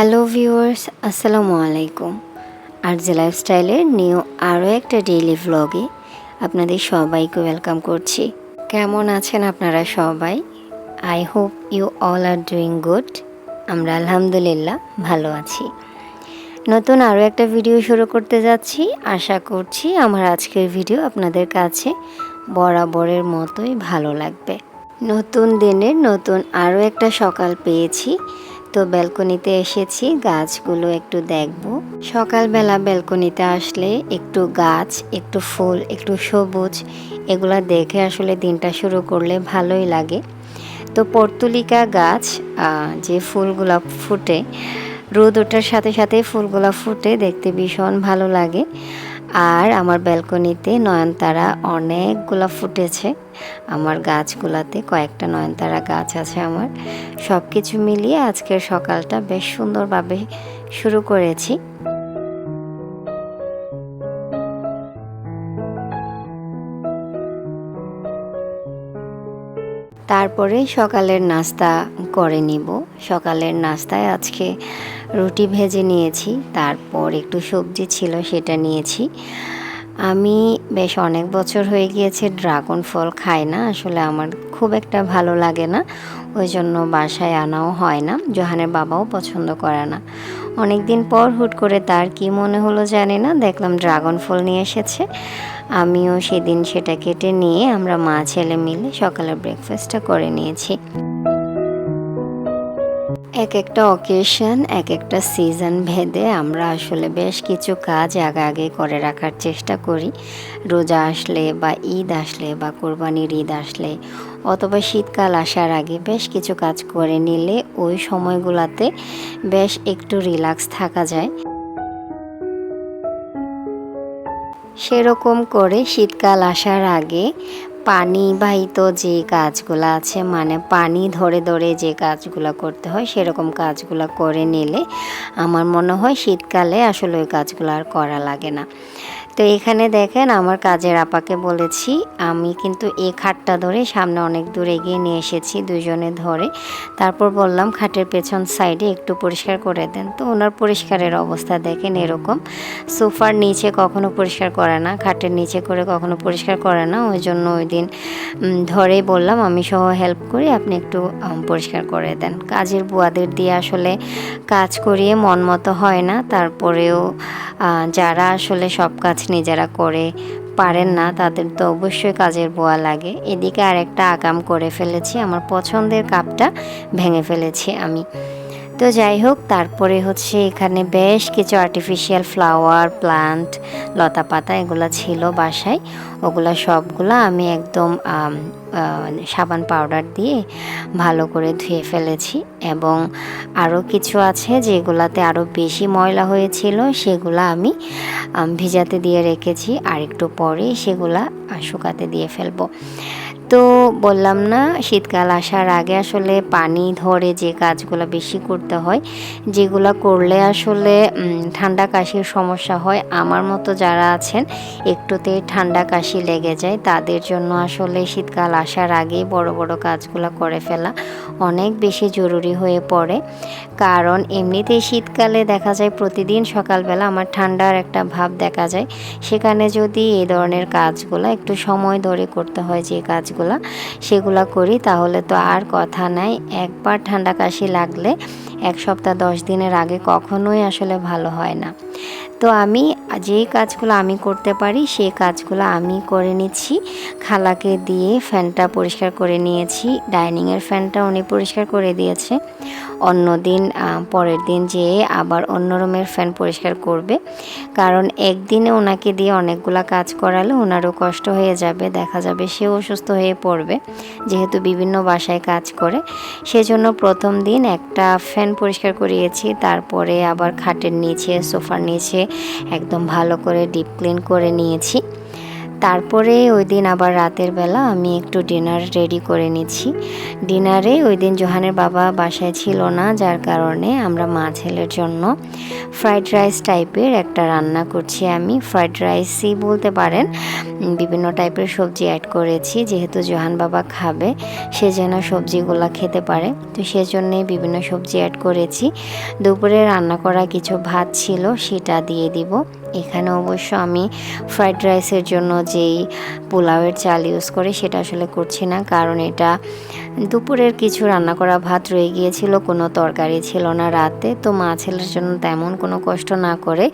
Hello viewers, আসসালামু আলাইকুম। আর যে লাইফস্টাইলের নিউ আরও একটা ডেইলি ভ্লগে আপনাদের সবাইকে ওয়েলকাম করছি। কেমন আছেন আপনারা সবাই? I hope you all are doing good আমরা আলহামদুলিল্লাহ ভালো আছি। নতুন আরও একটা ভিডিও শুরু করতে যাচ্ছি। আশা করছি আমার আজকের ভিডিও আপনাদের কাছে বরাবরের মতোই ভালো লাগবে। নতুন দিনের নতুন আরও একটা সকাল পেয়েছি। তো ব্যালকনিতে এসেছি, গাছগুলো একটু দেখব। সকালবেলা ব্যালকনিতে আসলে একটু গাছ, একটু ফুল, একটু সবুজ, এগুলো দেখে আসলে দিনটা শুরু করলে ভালোই লাগে। তো পর্তুলিকা গাছ যে ফুলগুলা ফুটে, রোদ ওঠার সাথে সাথে ফুলগুলো ফুটে দেখতে ভীষণ ভালো লাগে। আর আমার ব্যালকনিতে নয়নতারা অনেকগুলো ফুটেছে। আমার গাছগুলাতে কয়েকটা নয়নতারা গাছ আছে আমার। সব কিছু মিলিয়ে আজকের সকালটা বেশ সুন্দরভাবে শুরু করেছি। তারপরে সকালের নাস্তা করে নিব। সকালের নাস্তায় আজকে রুটি ভেজে নিয়েছি, তারপর একটু সবজি ছিল সেটা নিয়েছি। আমি বেশ অনেক বছর হয়ে গিয়েছে ড্রাগন ফল খাই না, আসলে আমার খুব একটা ভালো লাগে না ওই জন্য বাসায় আনাও হয় না, জোহানের বাবাও পছন্দ করে না। অনেক দিন পর হুট করে তার কি মনে হলো জানি না, দেখলাম ড্রাগন ফল নিয়ে এসেছে। আমিও সেদিন সেটা কেটে নিয়ে আমরা মা, ছেলে মিলে সকালের ব্রেকফাস্টটা করে নিয়েছি। এক একটা অকেশন এক একটা সিজন ভেদে আমরা আসলে বেশ কিছু কাজ আগে আগে করে রাখার চেষ্টা করি। রোজা আসলে বা ঈদ আসলে বা কোরবানির ঈদ আসলে, অথবা শীতকাল আসার আগে বেশ কিছু কাজ করে নিলে ওই সময়গুলোতে বেশ একটু রিল্যাক্স থাকা যায়। সেরকম করে শীতকাল আসার আগে পানি বাহিত যে কাজগুলো আছে মানে পানি ধরে ধরে যে কাজগুলো করতে হয়, সেরকম কাজগুলো করে নিলে আমার মনে হয় শীতকালে আসলে ওই কাজগুলো আর করা লাগে না। তো এখানে দেখেন আমার কাজের আপাকে বলেছি, আমি কিন্তু এই খাটটা ধরে সামনে অনেক দূর এগিয়ে নিয়ে এসেছি দুজনে ধরে। তারপর বললাম খাটের পেছন সাইডে একটু পরিষ্কার করে দেন। তো ওনার পরিষ্কারের অবস্থা দেখেন এরকম। সোফার নিচে কখনো পরিষ্কার করে না, খাটের নিচে করে কখনো পরিষ্কার করে না। ওই জন্য ওই দিন ধরেই বললাম আমি সহ হেল্প করি আপনি একটু পরিষ্কার করে দেন। কাজের বুয়াদের দিয়ে আসলে কাজ করিয়ে মন মতো হয় না। তারপরেও যারা আসলে সব কাজ নিজেরা করে পারেন না, তাদের তো অবশ্যই কাজের বোয়া লাগে। এদিকে আরেকটা আগাম করে ফেলেছি, আমার পছন্দের কাপটা ভেঙে ফেলেছি আমি। তো যাই হোক, তারপরে হচ্ছে এখানে বেশ কিছু আর্টিফিশিয়াল ফ্লাওয়ার প্লান্ট লতা পাতা এগুলো ছিল বাসায়। ওগুলো সবগুলো আমি একদম সাবান পাউডার দিয়ে ভালো করে ধুয়ে ফেলেছি এবং আরও কিছু আছে যেগুলাতে আরও বেশি ময়লা হয়েছিল, সেগুলো আমি ভিজাতে দিয়ে রেখেছি। আর একটু পরেই সেগুলা শুকাতে দিয়ে ফেলব। তো বললাম না, শীতকাল আসার আগে আসলে পানি ধরে যে কাজগুলো বেশি করতে হয়, যেগুলো করলে আসলে ঠান্ডা কাশির সমস্যা হয়। আমার মতো যারা আছেন, একটুতেই ঠান্ডা কাশি লেগে যায়, তাদের জন্য আসলে শীতকাল আসার আগেই বড় বড় কাজগুলো করে ফেলা অনেক বেশি জরুরি হয়ে পড়ে। কারণ এমনিতেই শীতকালে দেখা যায় প্রতিদিন সকালবেলা আমার ঠান্ডার একটা ভাব দেখা যায়। সেখানে যদি এই ধরনের কাজগুলো একটু সময় ধরে করতে হয় যে কাজগুলো সেগুলো করি, তাহলে তো আর কথা নাই। একবার ঠান্ডা কাশি লাগলে এক সপ্তাহ দশ দিনের আগে কখনোই আসলে ভালো হয় না। তো আমি, যে কাজগুলো আমি করতে পারি সেই কাজগুলো আমি করে নিচ্ছি। খালাকে দিয়ে ফ্যানটা পরিষ্কার করে নিয়েছি। ডাইনিংয়ের ফ্যানটা উনি পরিষ্কার করে দিয়েছে। অন্য দিন পরের দিন যেয়ে আবার অন্য রুমের ফ্যান পরিষ্কার করবে। কারণ একদিনে ওনাকে দিয়ে অনেকগুলা কাজ করালে ওনারও কষ্ট হয়ে যাবে, দেখা যাবে সেও অসুস্থ হয়ে পড়বে, যেহেতু বিভিন্ন বাসায় কাজ করে। সেজন্য প্রথম দিন একটা ফ্যান পরিষ্কার করিয়েছি, তারপরে আবার খাটের নিচে, সোফার নিচে একদম ভালো করে ডিপ ক্লিন করে নিয়েছি। তারপরে ওই দিন আবার রাতের বেলা আমি একটু ডিনার রেডি করে নিচ্ছি। ডিনারে ওই দিন জোহানের বাবা বাসায় ছিল না, যার কারণে আমরা মা ছেলের জন্য ফ্রাইড রাইস টাইপের একটা রান্না করছি আমি। ফ্রাইড রাইসই বলতে পারেন, বিভিন্ন টাইপের সবজি অ্যাড করেছি। যেহেতু জোহান বাবা খাবে, সে যেন সবজিগুলো খেতে পারে। তো সেজন্যে বিভিন্ন সবজি অ্যাড করেছি। দুপুরে রান্না করা কিছু ভাত ছিল, সেটা দিয়ে দিব। এখানে অবশ্য আমি ফ্রাইড রাইসের জন্য যেই পোলাওয়ের চাল ইউজ করি, সেটা আসলে করছি না। কারণ এটা দুপুরের কিছু রান্না করা ভাত রয়ে গিয়েছিল, কোনো তরকারি ছিল না রাতে। তো মা ছেলের জন্য তেমন কোনো কষ্ট না করে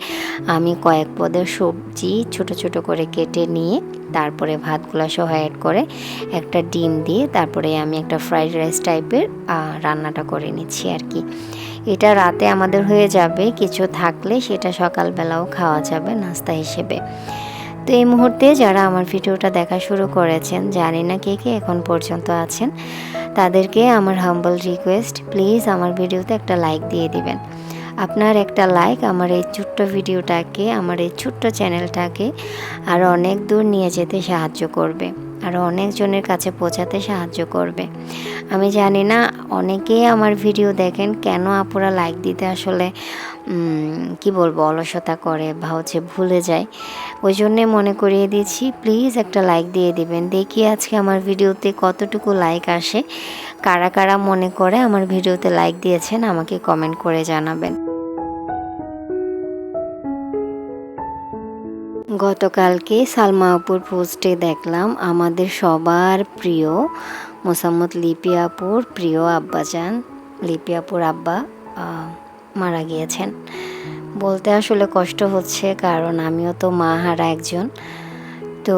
আমি কয়েক পদের সবজি ছোট ছোট করে কেটে নিয়ে তারপরে ভাতগুলো সহ অ্যাড করে একটা ডিম দিয়ে তারপরে আমি একটা ফ্রাইড রাইস টাইপের রান্নাটা করে নিচ্ছি আর কি। এটা রাতে আমাদের হয়ে যাবে, কিছু থাকলে সেটা সকালবেলাও খাওয়া যাবে নাস্তা হিসেবে। তো এই মুহূর্তে যারা আমার ভিডিওটা দেখা শুরু করেছেন, জানি না কে কে এখন পর্যন্ত আছেন, তাদেরকে আমার হাম্বল রিকোয়েস্ট প্লিজ আমার ভিডিওতে একটা লাইক দিয়ে দিবেন। আপনার একটা লাইক আমার এই ছোট্ট ভিডিওটাকে, আমার এই ছোট্ট চ্যানেলটাকে আরও অনেক দূর নিয়ে যেতে সাহায্য করবে। আরও অনেকজনের কাছে পৌঁছাতে সাহায্য করবে। আমি জানি না, অনেকেই আমার ভিডিও দেখেন, কেন আপুরা লাইক দিতে আসলে কি বলব, অলসতা করে বা হচ্ছে ভুলে যায়। ওই জন্যে মনে করিয়ে দিচ্ছি প্লিজ একটা লাইক দিয়ে দিবেন। দেখি আজকে আমার ভিডিওতে কতটুকু লাইক আসে। কারা কারা মনে করে আমার ভিডিওতে লাইক দিয়েছেন, আমাকে কমেন্ট করে জানাবেন। গতকালকে সালমা আপুর পোস্টে দেখলাম আমাদের সবার প্রিয় মোসাম্মদ লিপি আপুর প্রিয় আব্বাজান, লিপি আপুর আব্বা মারা গিয়েছেন। বলতে আসলে কষ্ট হচ্ছে কারণ আমিও তো মা হারা একজন। তো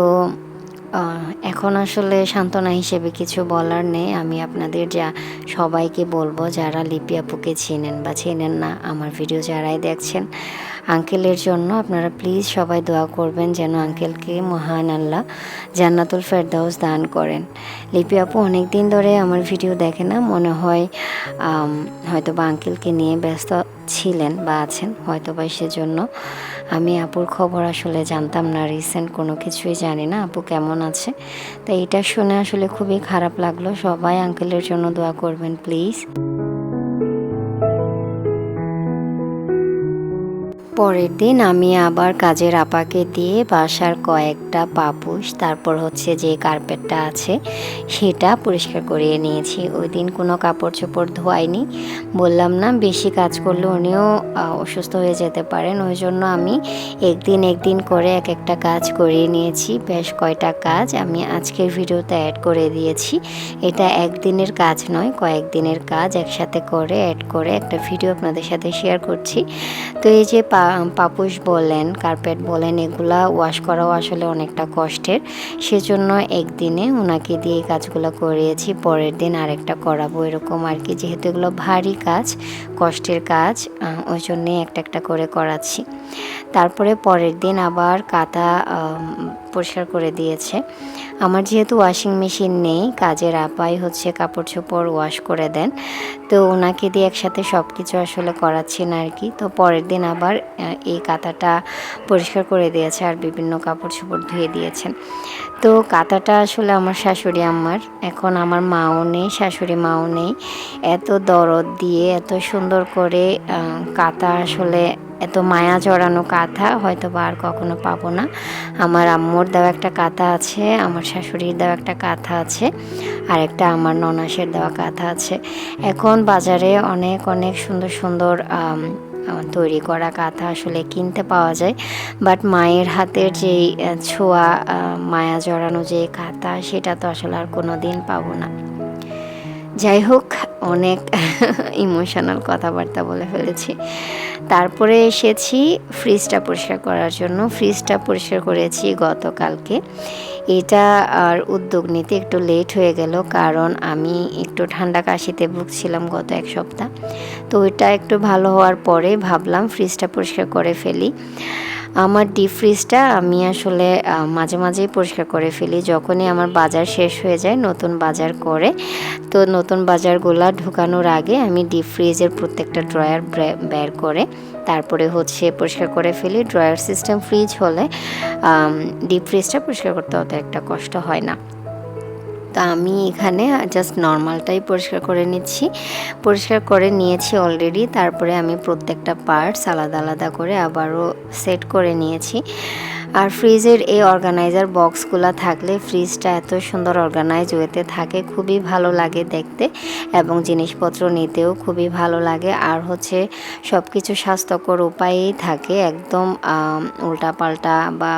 এখন আসলে সান্ত্বনা হিসেবে কিছু বলার নেই। আমি আপনাদের যা সবাইকে বলব, যারা লিপি আপুকে চেনেন বা চেনেন না, আমার ভিডিও যারাই দেখছেন, আঙ্কেলের জন্য আপনারা প্লিজ সবাই দোয়া করবেন যেন আঙ্কেলকে মহান আল্লাহ জান্নাতুল ফেরদাউস দান করেন। লিপি আপু অনেক দিন ধরে আমার ভিডিও দেখে না, মনে হয় হয়তো বা আঙ্কেলকে নিয়ে ব্যস্ত ছিলেন বা আছেন হয়তো বা সেজন্য। আমি আপুর খবর আসলে জানতাম না রিসেন্ট কোনো কিছুই জানি না, আপু কেমন আছে? তো এটা শুনে আসলে খুবই খারাপ লাগল। সবাই আঙ্কেলের জন্য দোয়া করবেন প্লিজ পরের দিন আমি আবার কাজের আপাকে দিয়ে বাসার কয়েকটা পাপুস, তারপর হচ্ছে যে কার্পেটটা আছে, সেটা পরিষ্কার করিয়ে নিয়েছি। ওই দিন কোনো কাপড় চোপড় ধোয়াইনি। বললাম, না, বেশি কাজ করলে উনিও অসুস্থ হয়ে যেতে পারেন। ওই জন্য আমি একদিন একদিন করে এক একটা কাজ করিয়ে নিয়েছি। বেশ কয়টা কাজ আমি আজকের ভিডিওতে অ্যাড করে দিয়েছি। এটা একদিনের কাজ নয়, কয়েকদিনের কাজ একসাথে করে অ্যাড করে একটা ভিডিও আপনাদের সাথে শেয়ার করছি। তো এই যে পা পাপুস বলেন, কার্পেট বলেন, এগুলা ওয়াশ করাও আসলে অনেকটা কষ্টের। সেজন্য একদিনে ওনাকে দিয়ে এই কাজগুলো করিয়েছি, পরের দিন আরেকটা করাবো, এরকম আর কি। যেহেতু এগুলো ভারী কাজ, কষ্টের কাজ ওই জন্যে একটা একটা করে করাচ্ছি। তারপরে পরের দিন আবার কাতা পরিষ্কার করে দিয়েছে। আমার যেহেতু ওয়াশিং মেশিন নেই, কাজের আপাই হচ্ছে কাপড় চোপড় ওয়াশ করে দেন। তো ওনাকে দিয়ে একসাথে সব কিছু আসলে করাচ্ছি না আর কি তো পরের দিন আবার এই কাতাটা পরিষ্কার করে দিয়েছে আর বিভিন্ন কাপড় চোপড় ধুয়ে দিয়েছেন। তো কাতাটা আসলে আমার শাশুড়ি আমার এখন আমার মাও নেই, শাশুড়ি মাও নেই। এত দরদ দিয়ে, এত সুন্দর করে কাতা আসলে এত মায়া জড়ানো কাঁথা হয়তো বা আর কখনো পাবো না। আমার আম্মুর দেওয়া একটা কাঁথা আছে আমার শাশুড়ির দেওয়া একটা কাঁথা আছে আর একটা আমার ননাসের দেওয়া কাঁথা আছে। এখন বাজারে অনেক অনেক সুন্দর সুন্দর তৈরি করা কাঁথা আসলে কিনতে পাওয়া যায়। বাট মায়ের হাতের আহ, ছোঁয়া মায়া জড়ানো যে কাঁথা সেটা তো আসলে আর কোনো দিন পাবো না। যাই হোক অনেক ইমোশনাল কথাবার্তা বলে ফেলেছি। তারপরে এসেছি ফ্রিজটা পরিষ্কার করার জন্য। ফ্রিজটা পরিষ্কার করেছি গতকালকে। এটা আর উদ্যোগ নিতে একটু লেট হয়ে গেল, কারণ আমি একটু ঠান্ডা কাশিতে ভুগছিলাম গত এক সপ্তাহ। তো ওইটা একটু ভালো হওয়ার পরে ভাবলাম ফ্রিজটা পরিষ্কার করে ফেলি। আমার ডিপ ফ্রিজটা আমি আসলে মাঝে মাঝেই পরিষ্কার করে ফেলি। যখনই আমার বাজার শেষ হয়ে যায়, নতুন বাজার করে, তো নতুন বাজারগুলা ঢুকানোর আগে আমি ডিপ ফ্রিজের প্রত্যেকটা ড্রয়ার বের করে, তারপরে হচ্ছে পরিষ্কার করে ফেলি। ড্রয়ার সিস্টেম ফ্রিজ হলে ডিপ ফ্রিজটা পরিষ্কার করতে অত একটা কষ্ট হয় না। তো আমি এখানে জাস্ট নর্মালটাই পরিষ্কার করে নিচ্ছি। পরিষ্কার করে নিয়েছি অলরেডি তারপরে আমি প্রত্যেকটা পার্টস আলাদা আলাদা করে আবারও সেট করে নিয়েছি। আর ফ্রিজের এই অর্গানাইজার বক্সগুলো থাকলে ফ্রিজটা এত সুন্দর অর্গানাইজ ওয়েতে থাকে, খুবই ভালো লাগে দেখতে এবং জিনিসপত্র নিতেও খুবই ভালো লাগে। আর হচ্ছে সব কিছু স্বাস্থ্যকর উপায়েই থাকে, একদম উল্টাপাল্টা বা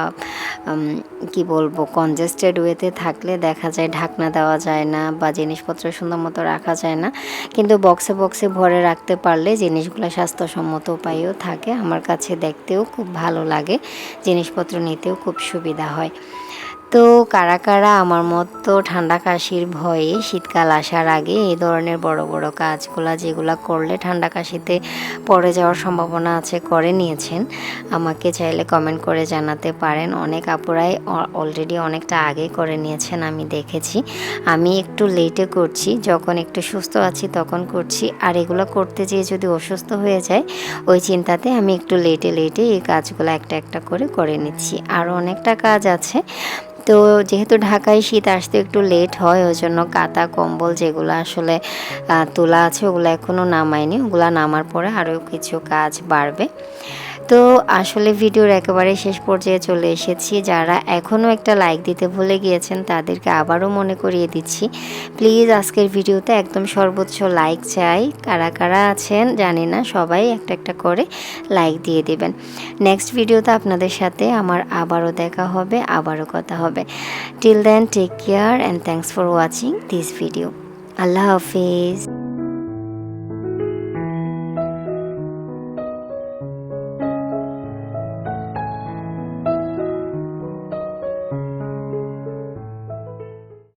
কি বলব কনজেস্টেড ওয়েতে থাকলে দেখা যায় ঢাকনা দেওয়া যায় না বা জিনিসপত্র সুন্দর মতো রাখা যায় না। কিন্তু বক্সে বক্সে ভরে রাখতে পারলে জিনিসগুলো স্বাস্থ্যসম্মত উপায়েও থাকে, আমার কাছে দেখতেও খুব ভালো লাগে। জিনিসপত্র নিতেও খুব সুবিধা হয়। তো কারা কারা আমার মতো ঠান্ডা কাশির ভয়ে শীতকাল আসার আগে এই ধরনের বড় বড় কাজগুলা যেগুলো করলে ঠান্ডা কাশিতে পড়ে যাওয়ার সম্ভাবনা আছে করে নিয়েছেন। আমাকে চাইলে কমেন্ট করে জানাতে পারেন। অনেক আপুরাই অলরেডি অনেকটা আগে করে নিয়েছেন আমি দেখেছি। আমি একটু লেটে করছি। যখন একটু সুস্থ আছি তখন করছি। আর এগুলো করতে যেয়ে যদি অসুস্থ হয়ে যায়, ওই চিন্তাতে আমি একটু লেটে লেটে এই কাজগুলো একটা একটা করে করে নিচ্ছি। আরও অনেকটা কাজ আছে। তো যেহেতু ঢাকায় শীত আসতে একটু লেট হয় ওই জন্য কাতা কম্বল যেগুলো আসলে তোলা আছে, ওগুলো এখনও নামায়নি ওগুলো নামার পরে আরও কিছু কাজ বাড়বে। তো আসলে ভিডিওর একেবারে শেষ পর্যায়ে চলে এসেছি। যারা এখনও একটা লাইক দিতে ভুলে গিয়েছেন, তাদেরকে আবারও মনে করিয়ে দিচ্ছি। প্লিজ আজকের ভিডিওতে একদম সর্বোচ্চ লাইক চাই। কারা কারা আছেন জানি না, সবাই একটা একটা করে লাইক দিয়ে দেবেন। নেক্সট ভিডিওতে আপনাদের সাথে আমার আবারও দেখা হবে, আবারও কথা হবে। Till then take care and thanks for watching this video Allah Hafiz.